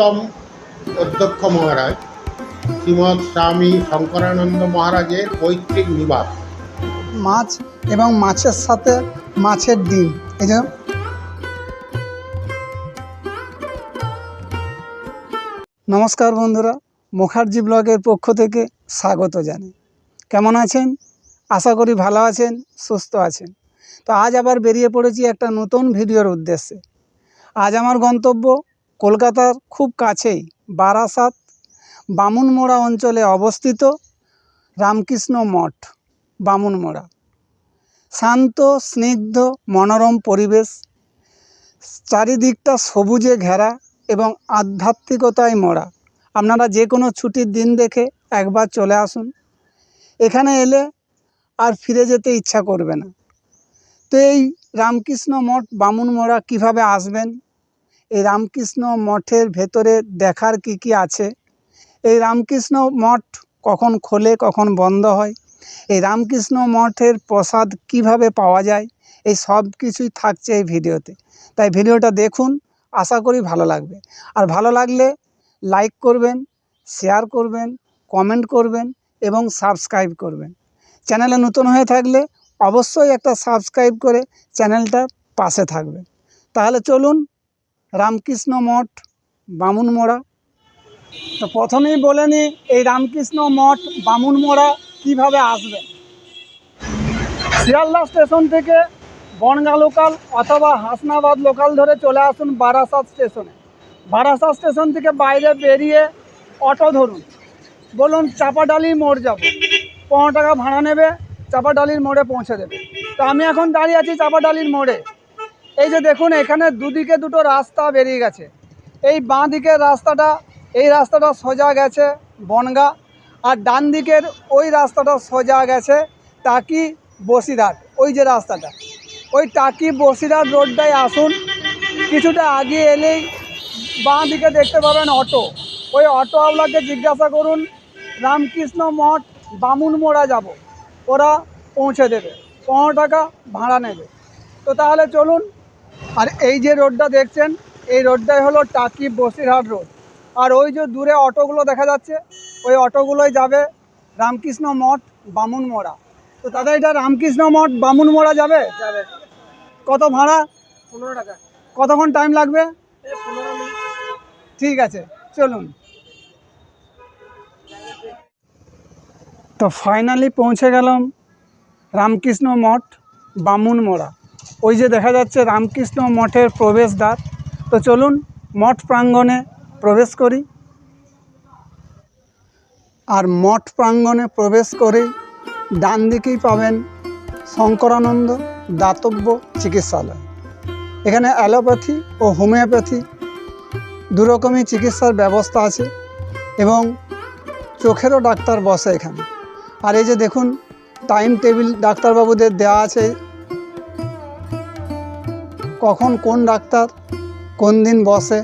উত্তম অধ্যক্ষ মহারাজ শ্রীমৎ স্বামী শঙ্করানন্দ মহারাজের পৈতৃক নিবাস মাছ এবং মাছের সাথে মাছের ডিম। এই নমস্কার বন্ধুরা, মুখার্জি ব্লগের পক্ষ থেকে স্বাগত জানাই। কেমন আছেন? আশা করি ভালো আছেন, সুস্থ আছেন। তো আজ আবার বেরিয়ে পড়েছি একটা নতুন ভিডিওর উদ্দেশ্যে। আজ আমার গন্তব্য কলকাতার খুব কাছেই বারাসাত, বামুনমোড়া অঞ্চলে অবস্থিত রামকৃষ্ণ মঠ, বামুনমোড়া। শান্ত, স্নিগ্ধ, মনোরম পরিবেশ, চারিদিকটা সবুজে ঘেরা এবং আধ্যাত্মিকতায় মোড়া। আপনারা যে কোনো ছুটির দিন দেখে একবার চলে আসুন। এখানে এলে আর ফিরে যেতে ইচ্ছা করবে না। তো এই রামকৃষ্ণ মঠ, বামুনমোড়া কীভাবে আসবেন? এই রামকৃষ্ণ মঠের ভেতরে দেখার কি কি আছে? এই রামকৃষ্ণ মঠ কখন খোলে, কখন বন্ধ হয়? এই রামকৃষ্ণ মঠের প্রসাদ কীভাবে পাওয়া যায়? এই সব কিছুই থাকছে এই ভিডিওতে। তাই ভিডিওটা দেখুন, আশা করি ভালো লাগবে। আর ভালো লাগলে লাইক করবেন, শেয়ার করবেন, কমেন্ট করবেন এবং সাবস্ক্রাইব করবেন। চ্যানেলে নতুন হয়ে থাকলে অবশ্যই একটা সাবস্ক্রাইব করে চ্যানেলটার পাশে থাকবেন। তাহলে চলুন রামকৃষ্ণ মঠ, বামুনমোড়া। তো প্রথমেই বলে নিই এই রামকৃষ্ণ মঠ, বামুনমোড়া কীভাবে আসবে? শিয়ালদা স্টেশন থেকে বনগা লোকাল অথবা হাসনাবাদ লোকাল ধরে চলে আসুন বারাসাত স্টেশনে। বারাসাত স্টেশন থেকে বাইরে বেরিয়ে অটো ধরুন। বলুন চাপাডালি মোড় যাব। পনেরো টাকা ভাড়া নেবে, চাপাডালির মোড়ে পৌঁছে দেবে। তো আমি এখন দাঁড়িয়ে আছি চাপাডালির মোড়ে। এই যে দেখুন, এখানে দুদিকে দুটো রাস্তা বেরিয়ে গেছে। এই বাঁ দিকের রাস্তাটা, এই রাস্তাটা সোজা গেছে বনগা, আর ডান দিকের ওই রাস্তাটা সোজা গেছে টাকি বসিরহাট, ওই যে রাস্তাটা। ওই টাকি বসিরহাট রোডটায় আসুন, কিছুটা আগে এলেই বাঁ দিকে দেখতে পাবেন অটো। ওই অটোওয়ালাকে জিজ্ঞাসা করুন, রামকৃষ্ণ মঠ, বামুন মোড়া যাব? ওরা পৌঁছে দেবে, পনেরো টাকা ভাড়া নেবে। তো তাহলে চলুন আর এই যে রোডটা দেখছেন এই রোডটাই হলো টাকি বসিরহাট রোড। আর ওই যে দূরে অটোগুলো দেখা যাচ্ছে ওই অটোগুলোই যাবে রামকৃষ্ণ মঠ বামুনমোড়া তো দাদা এটা রামকৃষ্ণ মঠ বামুনমোড়া যাবে? যাবে। কত ভাড়া? পনেরো টাকা। কতক্ষণ টাইম লাগবে? ঠিক আছে চলুন। তো ফাইনালি পৌঁছে গেলাম রামকৃষ্ণ মঠ বামুনমোড়া ওই যে দেখা যাচ্ছে রামকৃষ্ণ মঠের প্রবেশদ্বার। তো চলুন মঠ প্রাঙ্গণে প্রবেশ করি। আর মঠ প্রাঙ্গণে প্রবেশ করেই ডান দিকেই পাবেন শঙ্করানন্দ দাতব্য চিকিৎসালয়। এখানে অ্যালোপ্যাথি ও হোমিওপ্যাথি দুরকমই চিকিৎসার ব্যবস্থা আছে এবং চোখেরও ডাক্তার বসে এখানে। আর এই যে দেখুন, টাইম টেবিল ডাক্তারবাবুদের দেওয়া আছে কখন কোন ডাক্তার, কোন দিন বসে।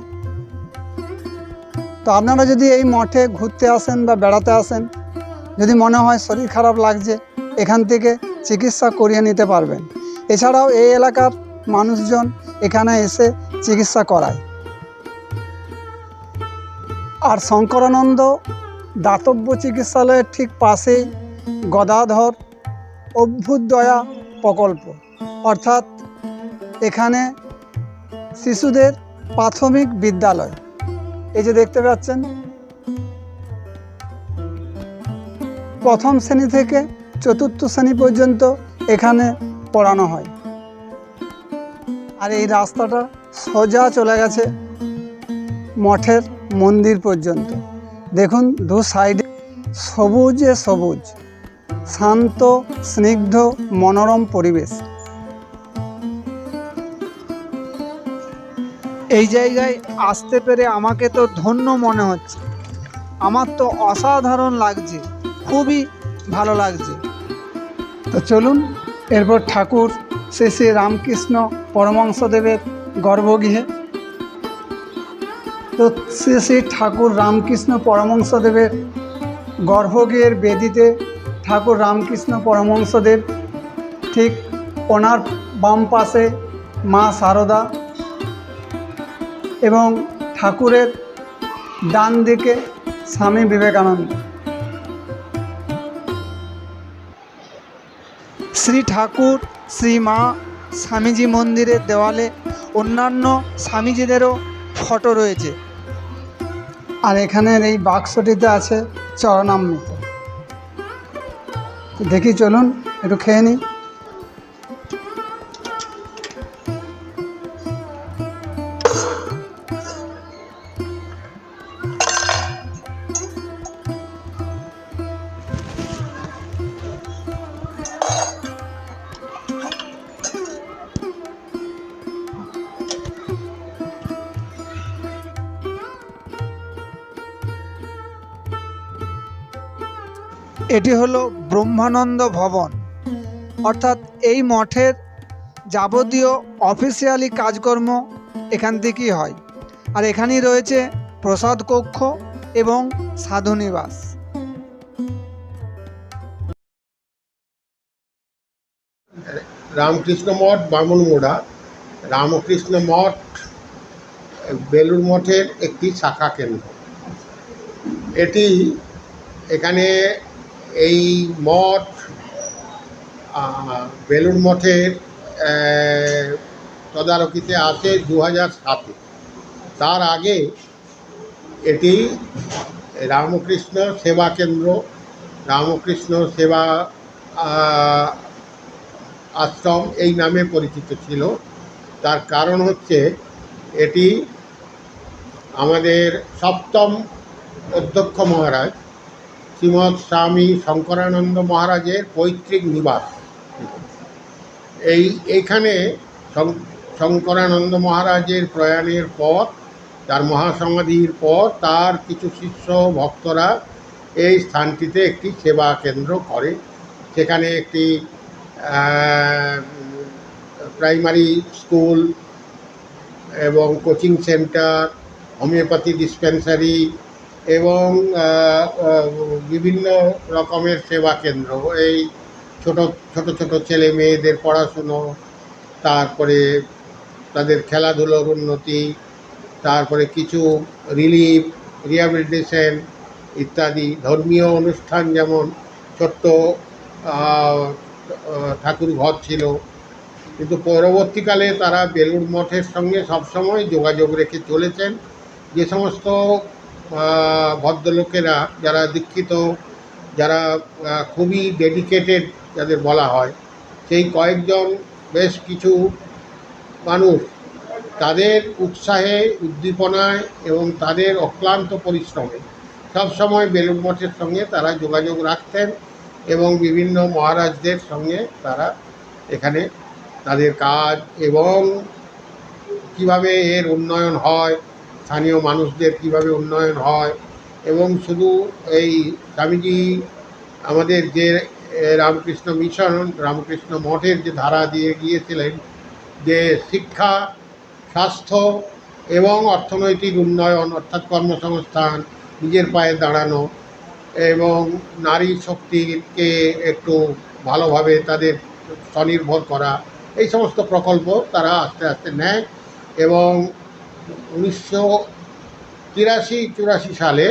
তো আপনারা যদি এই মঠে ঘুরতে আসেন বা বেড়াতে আসেন, যদি মনে হয় শরীর খারাপ লাগছে, এখান থেকে চিকিৎসা করিয়ে নিতে পারবেন। এছাড়াও এই এলাকার মানুষজন এখানে এসে চিকিৎসা করায়। আর শঙ্করানন্দ দাতব্য চিকিৎসালয়ের ঠিক পাশেই গদাধর অভ্যুদয়া প্রকল্প। অর্থাৎ এখানে শিশুদের প্রাথমিক বিদ্যালয়। এই যে দেখতে পাচ্ছেন, প্রথম শ্রেণি থেকে চতুর্থ শ্রেণি পর্যন্ত এখানে পড়ানো হয়। আর এই রাস্তাটা সোজা চলে গেছে মঠের মন্দির পর্যন্ত। দেখুন, দু সাইডে সবুজে সবুজ, শান্ত, স্নিগ্ধ, মনোরম পরিবেশ। এই জায়গায় আসতে পেরে আমাকে তো ধন্য মনে হচ্ছে। আমার তো অসাধারণ লাগছে, খুবই ভালো লাগছে। তো চলুন, এরপর ঠাকুর শ্রী রামকৃষ্ণ পরমাংশদেবের গর্ভগৃহে। তো শ্রী শ্রী ঠাকুর রামকৃষ্ণ পরমংসদেবের গর্ভগৃহের বেদিতে ঠাকুর রামকৃষ্ণ পরমংসদেব ঠিক ওনার বাম পাশে মা সারদা এবং ঠাকুরের ডান দিকে স্বামী বিবেকানন্দ। শ্রী ঠাকুর, শ্রী মা স্বামীজি মন্দিরের দেওয়ালে অন্যান্য স্বামীজিদেরও ফটো রয়েছে। আর এখানের এই বাক্সটিতে আছে চরণামৃত। দেখি চলুন, একটু খেয়ে নিই। এটি হলো ব্রহ্মানন্দ ভবন। অর্থাৎ এই মঠের যাবতীয় অফিসিয়ালি কাজকর্ম এখান থেকেই হয়। আর এখানেই রয়েছে প্রসাদ কক্ষ এবং সাধুনিবাস রামকৃষ্ণ মঠ বামনমোড়া রামকৃষ্ণ মঠ বেলুর মঠের একটি শাখা কেন্দ্র। এটি এখানে এই মঠ বেলুর মঠের তদারকিতে আসে দু হাজার সাতে। তার আগে এটি রামকৃষ্ণ সেবা কেন্দ্র, রামকৃষ্ণ সেবা আশ্রম এই নামে পরিচিত ছিল। তার কারণ হচ্ছে এটি আমাদের সপ্তম অধ্যক্ষ মহারাজ শ্রীমৎ স্বামী শঙ্করানন্দ মহারাজের পৈতৃক নিবাস। এই, এইখানে শঙ্করানন্দ মহারাজের প্রয়াণের পর, তার মহাসমাধির পর, তার কিছু শিষ্য ভক্তরা এই স্থানটিতে একটি সেবা কেন্দ্র করে। সেখানে একটি প্রাইমারি স্কুল এবং কোচিং সেন্টার, হোমিওপ্যাথি ডিসপেন্সারি এবং বিভিন্ন রকমের সেবা কেন্দ্র। এই ছোট ছোট ছোট ছেলে মেয়েদের পড়াশুনো, তারপরে তাদের খেলাধুলোর উন্নতি, তারপরে কিছু রিলিফ রিহ্যাবিলিটেশন ইত্যাদি ধর্মীয় অনুষ্ঠান যেমন ছোট্ট ঠাকুর ঘর ছিল। কিন্তু পরবর্তীকালে তারা বেলুড় মঠের সঙ্গে সবসময় যোগাযোগ রেখে চলেছেন। যে সমস্ত ভদ্রলোকেরা, যারা দীক্ষিত, যারা খুবই ডেডিকেটেড যাদের বলা হয়, সেই কয়েকজন বেশ কিছু মানুষ তাদের উৎসাহে, উদ্দীপনায় এবং তাদের অক্লান্ত পরিশ্রমে সবসময় বেলুড় মঠের সঙ্গে তারা যোগাযোগ রাখতেন এবং বিভিন্ন মহারাজদের সঙ্গে তারা এখানে তাদের কাজ এবং কীভাবে এর উন্নয়ন হয় স্থানীয় মানুষদের কীভাবে উন্নয়ন হয় এবং শুধু এই স্বামীজি আমাদের যে রামকৃষ্ণ মিশন, রামকৃষ্ণ মঠের যে ধারা দিয়ে গিয়েছিলেন যে শিক্ষা, স্বাস্থ্য এবং অর্থনৈতিক উন্নয়ন অর্থাৎ কর্মসংস্থান নিজের পায়ে দাঁড়ানো এবং নারী শক্তিকে একটু ভালোভাবে তাদের স্বনির্ভর করা, এই সমস্ত প্রকল্প তারা আস্তে আস্তে নেয় এবং উনিশশো তিরাশি, চুরাশি সালে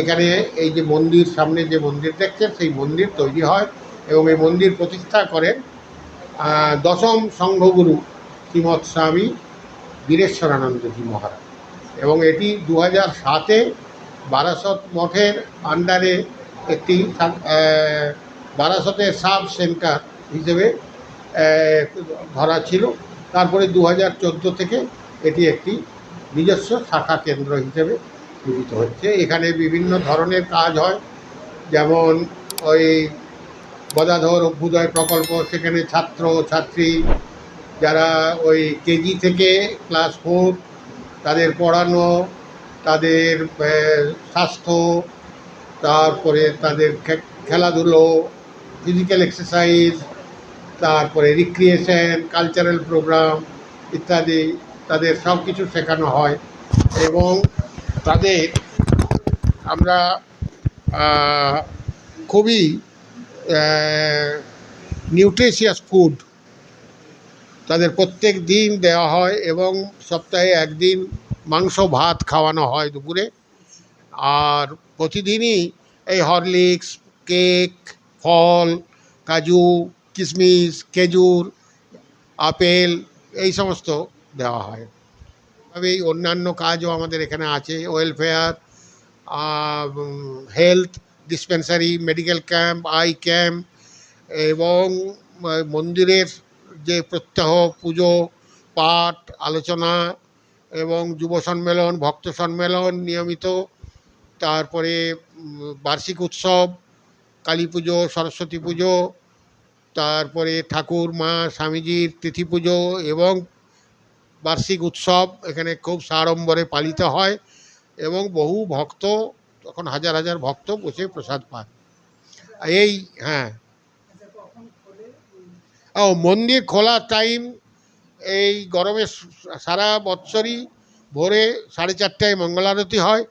এখানে এই যে মন্দির, সামনে যে মন্দির দেখছেন, সেই মন্দির তৈরি হয় এবং এই মন্দির প্রতিষ্ঠা করেন দশম সংঘগুরু শ্রীমৎ স্বামী বীরেশ্বরানন্দজি মহারাজ। এবং এটি দু হাজার সাতে বারাসত মঠের আন্ডারে একটি বারাসতের সাব সেন্টার হিসেবে ধরা ছিল। তারপরে দু হাজার চোদ্দ থেকে এটি একটি নিজস্ব শাখা কেন্দ্র হিসেবে গৃহীত হচ্ছে। এখানে বিভিন্ন ধরনের কাজ হয়। যেমন ওই গদাধর অভ্যুদয় প্রকল্প, সেখানে ছাত্র ছাত্রী যারা ওই কেজি থেকে ক্লাস ফোর, তাদের পড়ানো, তাদের স্বাস্থ্য, তারপরে তাদের খেলাধুলো ফিজিক্যাল এক্সারসাইজ তারপরে রিক্রিয়েশন কালচারাল প্রোগ্রাম ইত্যাদি তাদের সব কিছু শেখানো হয় এবং তাদের আমরা খুবই নিউট্রিশিয়াস ফুড তাদের প্রত্যেক দিন দেওয়া হয় এবং সপ্তাহে একদিন মাংস ভাত খাওয়ানো হয় দুপুরে। আর প্রতিদিনই এই হরলিক্স, কেক, ফল, কাজু কিশমিশ খেজুর, আপেল, এই সমস্ত দেওয়া হয়। তবে এই অন্যান্য কাজও আমাদের এখানে আছে welfare health dispensary medical camp eye camp এবং মন্দিরের যে প্রত্যহ পুজো, পাঠ, আলোচনা এবং যুব সম্মেলন, ভক্ত সম্মেলন নিয়মিত। তারপরে বার্ষিক উৎসব, কালী পুজো, সরস্বতী পুজো, তারপরে ঠাকুর, মা, স্বামীজির তিথি পুজো এবং বার্ষিক উৎসব এখানে খুব সাড়ম্বরে পালিত হয় এবং বহু ভক্ত, তখন হাজার হাজার ভক্ত বসে প্রসাদ পান এই হ্যাঁ। ও, মন্দির খোলার টাইম এই গরমে সারা বৎসরই ভোরে সাড়ে চারটায় মঙ্গলারতি হয়,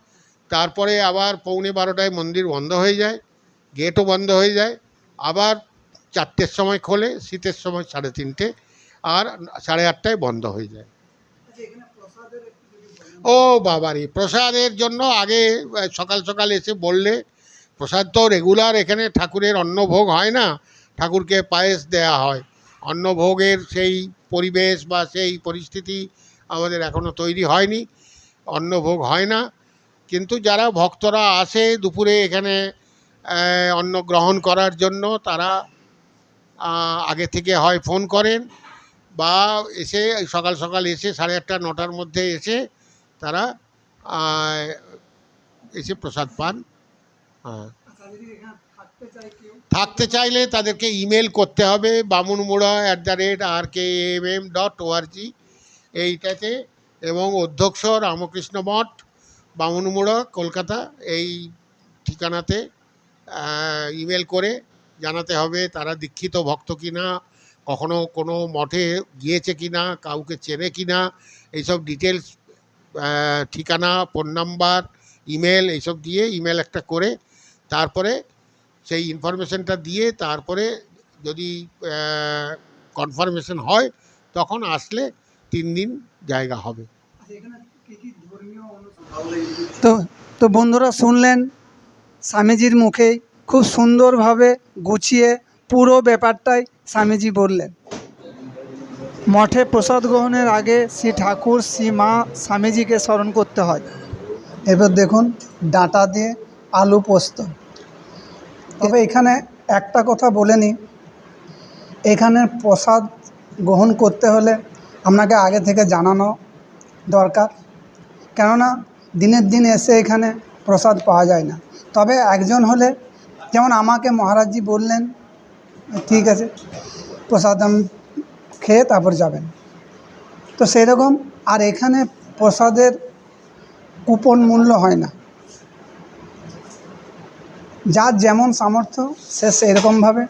তারপরে আবার পৌনে বারোটায় মন্দির বন্ধ হয়ে যায় গেটও বন্ধ হয়ে যায়, আবার চারটের সময় খোলে, শীতের সময় সাড়ে তিনটে, আর সাড়ে আটটায় বন্ধ হয়ে যায়। ও বাবারি, প্রসাদের জন্য আগে সকাল সকাল এসে বললে, প্রসাদ তো রেগুলার এখানে ঠাকুরের অন্নভোগ হয় না, ঠাকুরকে পায়েস দেয়া হয়। অন্নভোগের সেই পরিবেশ বা সেই পরিস্থিতি আমাদের এখনও তৈরি হয়নি, অন্নভোগ হয় না। কিন্তু যারা ভক্তরা আসে দুপুরে এখানে অন্ন গ্রহণ করার জন্য, তারা আগে থেকে হয় ফোন করেন বা এসে, সকাল সকাল এসে সাড়ে আটটা, নটার মধ্যে এসে তারা এসে প্রসাদ পান। হ্যাঁ। থাকতে চাইলে তাদেরকে ইমেল করতে হবে, Bamunmura at the rate R K M M dot org এইটাতে। এবং অধ্যক্ষ রামকৃষ্ণ মঠ, বামুনমুড়া, কলকাতা, এই ঠিকানাতে ইমেল করে জানাতে হবে তারা দীক্ষিত ভক্ত কিনা, কখনো কোনো মঠে গিয়েছে কিনা, কাউকে চেনে কিনা, এইসব ডিটেলস ঠিকানা ফোন নাম্বার ইমেল এইসব দিয়ে ইমেল একটা করে তারপরে সেই ইনফরমেশনটা দিয়ে তারপরে যদি কনফার্মেশন হয় তখন আসলে তিন দিন জায়গা হবে। তো তো বন্ধুরা শুনলেন স্বামীজির মুখে খুব সুন্দরভাবে গুছিয়ে পুরো ব্যাপারটাই স্বামীজি বললেন। মঠে প্রসাদ গ্রহণের আগে শ্রী ঠাকুর, শ্রী মা স্বামীজিকে স্মরণ করতে হয়। এবার দেখুন, ডাঁটা দিয়ে আলু পোস্ত। তবে এখানে একটা কথা বলে নিই, এখানে প্রসাদ গ্রহণ করতে হলে আপনাকে আগে থেকে জানানো দরকার। কেননা, দিনের দিন এসে এখানে প্রসাদ পাওয়া যায় না। তবে একজন হলে, যেমন আমাকে মহারাজজি বললেন, ঠিক আছে, প্রসাদ আমি খেয়ে তারপর যাবেন। তো সেই রকম আর এখানে প্রসাদের কুপন মূল্য হয় না। যার যেমন সামর্থ্য সে সেরকমভাবে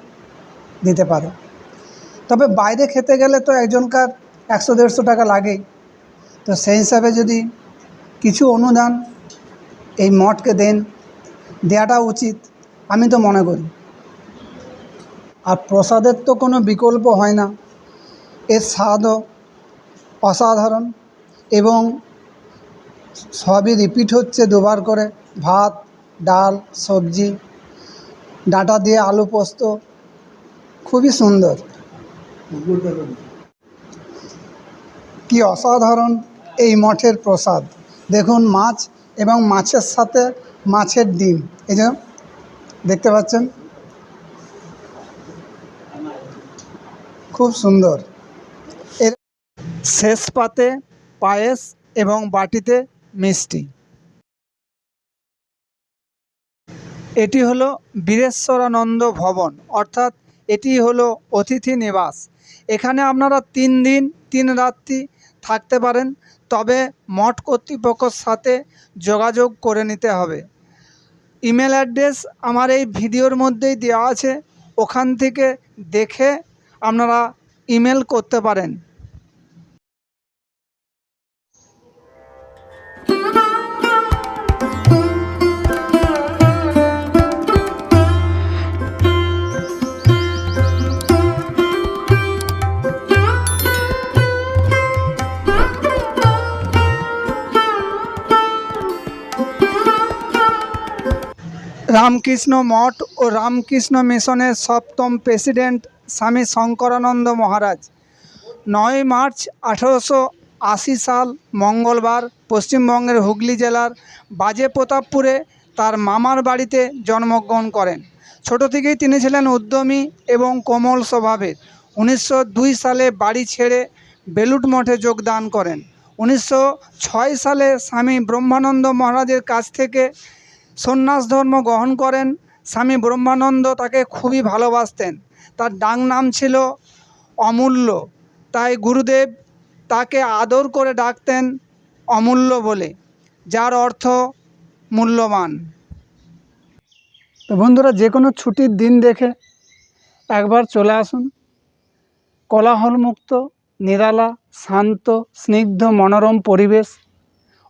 দিতে পারে। তবে বাইরে খেতে গেলে তো একজনকার একশো দেড়শো টাকা লাগেই। তো সেই হিসাবে যদি কিছু অনুদান এই মঠকে দেন, দেওয়াটা উচিত, আমি তো মনে করি। আর প্রসাদের তো কোনো বিকল্প হয় না। এর স্বাদও অসাধারণ এবং সবই রিপিট হচ্ছে দুবার করে। ভাত, ডাল, সবজি, ডাঁটা দিয়ে আলু পোস্ত, খুবই সুন্দর। কি অসাধারণ এই মঠের প্রসাদ। দেখুন মাছ এবং মাছের সাথে মাছের ডিম। এই যে, দেখতে পাচ্ছেন? খুব সুন্দর। শেষ পাতে পায়েস এবং বাটিতে মিষ্টি। এটি হলো বীরেশ্বরানন্দ ভবন, অর্থাৎ এটি হলো অতিথি নিবাস। এখানে আপনারা তিন দিন, তিন রাত্রি থাকতে পারেন, তবে মঠ কর্তৃপক্ষের সাথে যোগাযোগ করে নিতে হবে। ইমেল অ্যাড্রেস আমার এই ভিডিওর মধ্যেই দেওয়া আছে, ওখান থেকে দেখে আপনারা ইমেল করতে পারেন। রামকৃষ্ণ মঠ ও রামকৃষ্ণ মিশনের সপ্তম প্রেসিডেন্ট স্বামী শঙ্করানন্দ মহারাজ। নয় মার্চ আঠেরোশো আশি সাল মঙ্গলবার পশ্চিমবঙ্গের হুগলি জেলার বাজে প্রতাপপুরে তার মামার বাড়িতে জন্মগ্রহণ করেন। ছোট থেকেই তিনি ছিলেন উদ্যমী এবং কোমল স্বভাবের। উনিশশো দুই সালে বাড়ি ছেড়ে বেলুট মঠে যোগদান করেন। উনিশশো ছয় সালে স্বামী ব্রহ্মানন্দ মহারাজের কাছ থেকে সন্ন্যাস ধর্ম গ্রহণ করেন। স্বামী ব্রহ্মানন্দ তাকে খুবই ভালোবাসতেন। তার ডাক নাম ছিল অমূল্য। তাই গুরুদেব তাকে আদর করে ডাকতেন অমূল্য বলে, যার অর্থ মূল্যবান। তো বন্ধুরা, যে কোনো ছুটির দিন দেখে একবার চলে আসুন। কোলাহলমুক্ত, নিরালা, শান্ত, স্নিগ্ধ, মনোরম পরিবেশ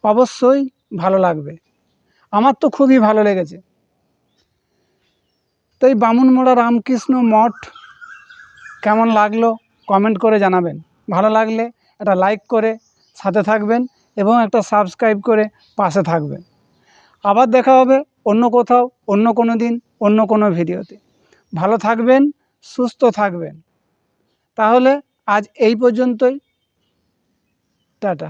অবশ্যই ভালো লাগবে। আমার তো খুবই ভালো লেগেছে। তো এই বামুনমোড়া রামকৃষ্ণ মঠ কেমন লাগল কমেন্ট করে জানাবেন। ভালো লাগলে একটা লাইক করে সাথে থাকবেন এবং একটা সাবস্ক্রাইব করে পাশে থাকবেন। আবার দেখা হবে অন্য কোথাও, অন্য কোনো দিন, অন্য কোনো ভিডিওতে। ভালো থাকবেন, সুস্থ থাকবেন। তাহলে আজ এই পর্যন্তই। টাটা।